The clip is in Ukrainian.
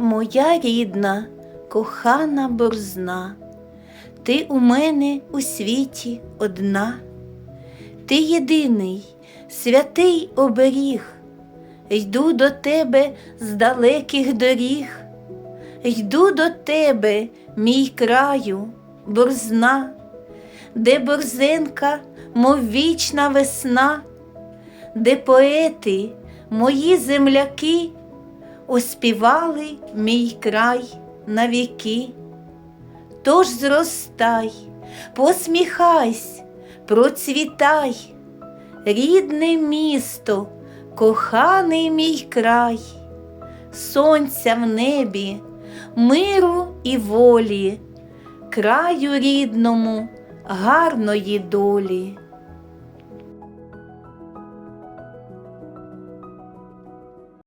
Моя рідна, кохана борзна, ти у мене у світі одна, ти єдиний, святий оберіг, йду до тебе з далеких доріг, йду до тебе, мій краю, борзна, де борзенка, мов вічна весна, де поети, мої земляки, оспівали мій край навіки. Тож зростай, посміхайсь, процвітай, рідне місто, коханий мій край, сонця в небі, миру і волі, краю рідному, гарної долі.